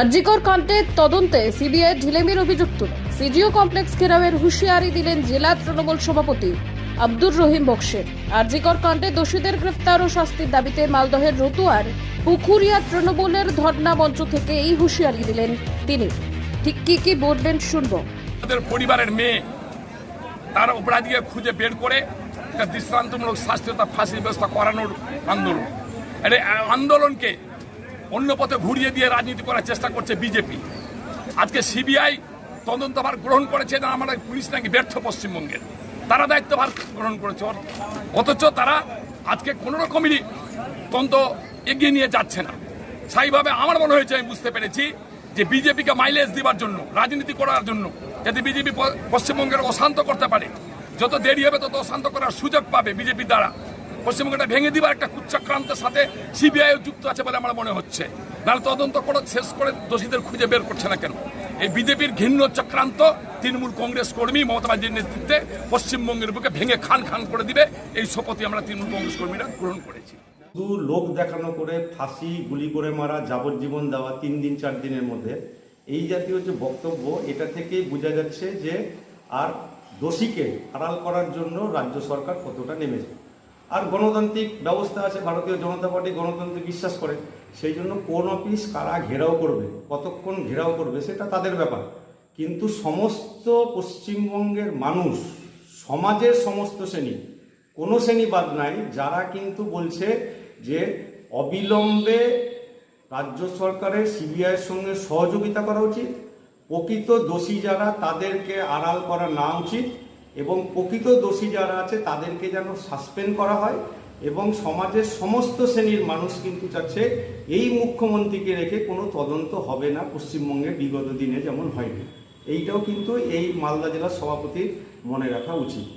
আরজিকর কাণ্ডের তদন্তে সিবিআই ঢিলেমির অভিযুক্ত। সিজিও কমপ্লেক্স ঘেরাওয়ের হুঁশিয়ারি দিলেন জেলা তৃণমূল সভাপতি আব্দুর রহিম বক্সের আরজিকর কাণ্ডে দোষীদের গ্রেফতার ও শাস্তির দাবিতে মালদহের রতুয়ার পুকুরিয়া তৃণমূলের ধর্ণা মঞ্চ থেকে এই হুঁশিয়ারি দিলেন তিনি। ঠিক কি কি বলবেন শুনব। তাদের পরিবারের মেয়ে, তার অপরাধীকে খুঁজে বের করে দৃষ্টান্তমূলক শাস্তি তার ফাঁসির ব্যবস্থা করানোর আন্দোলন। আন্দোলনকে অন্য পথে ঘুরিয়ে দিয়ে রাজনীতি করার চেষ্টা করছে বিজেপি আজকে সিবিআই তদন্তভার গ্রহণ করেছে, না আমাদের পুলিশ নাকি ব্যর্থ পশ্চিমবঙ্গের? তারা দায়িত্বভার গ্রহণ করেছে। অথচ তারা আজকে কোনো রকমেরই তদন্ত এগিয়ে নিয়ে যাচ্ছে না। সেইভাবে আমার মনে হয়েছে, আমি বুঝতে পেরেছি যে বিজেপিকে মাইলেজ দেওয়ার জন্য, রাজনীতি করার জন্য, যাতে বিজেপি পশ্চিমবঙ্গের অশান্ত করতে পারে। যত দেরি হবে তত অশান্ত করার সুযোগ পাবে বিজেপির দ্বারা। পশ্চিমবঙ্গটা ভেঙে দিবার একটা কুচ্চক্রান্তের সাথে সিবিআইও যুক্ত আছে বলে আমার মনে হচ্ছে। নাহলে তদন্ত করে শেষ করে দোষীদের খুঁজে বের করছে না কেন? এই বিজেপির ঘৃণ্য চক্রান্ত তৃণমূল কংগ্রেস কর্মী মমতা ব্যানার্জির নেতৃত্বে পশ্চিমবঙ্গের বুকে ভেঙে খান খান করে দিবে। এই শপথই আমরা তৃণমূল কংগ্রেস কর্মীরা গ্রহণ করেছি। শুধু লোক দেখানো করে, ফাঁসি, গুলি করে মারা, যাবজ্জীবন দেওয়া তিন দিন, চার দিনের মধ্যে, এই জাতীয় যে বক্তব্য, এটা থেকেই বোঝা যাচ্ছে যে আর দোষীকে আড়াল করার জন্য রাজ্য সরকার কতটা নেমেছে। আর গণতান্ত্রিক ব্যবস্থা আছে, ভারতীয় জনতা পার্টি গণতন্ত্রে বিশ্বাস করে, সেই জন্য কোন অফিস কারা ঘেরাও করবে, কতক্ষণ ঘেরাও করবে, সেটা তাদের ব্যাপার। কিন্তু সমস্ত পশ্চিমবঙ্গের মানুষ, সমাজের সমস্ত শ্রেণি, কোনো শ্রেণি বাদ নাই, যারা কিন্তু বলছে যে অবিলম্বে রাজ্য সরকারের সিবিআইয়ের সঙ্গে সহযোগিতা করা উচিত, প্রকৃত দোষী যারা, তাদেরকে আড়াল করা না উচিত। এবং প্রকৃত দোষী যারা আছে, তাদেরকে যেন সাসপেন্ড করা হয় এবং সমাজের সমস্ত শ্রেণির মানুষ কিন্তু চাচ্ছে এই মুখ্যমন্ত্রীকে রেখে কোনো তদন্ত হবে না পশ্চিমবঙ্গে বিগত দিনে যেমন হয়নি। এইটাও কিন্তু এই মালদা জেলার সভাপতির মনে রাখা উচিত।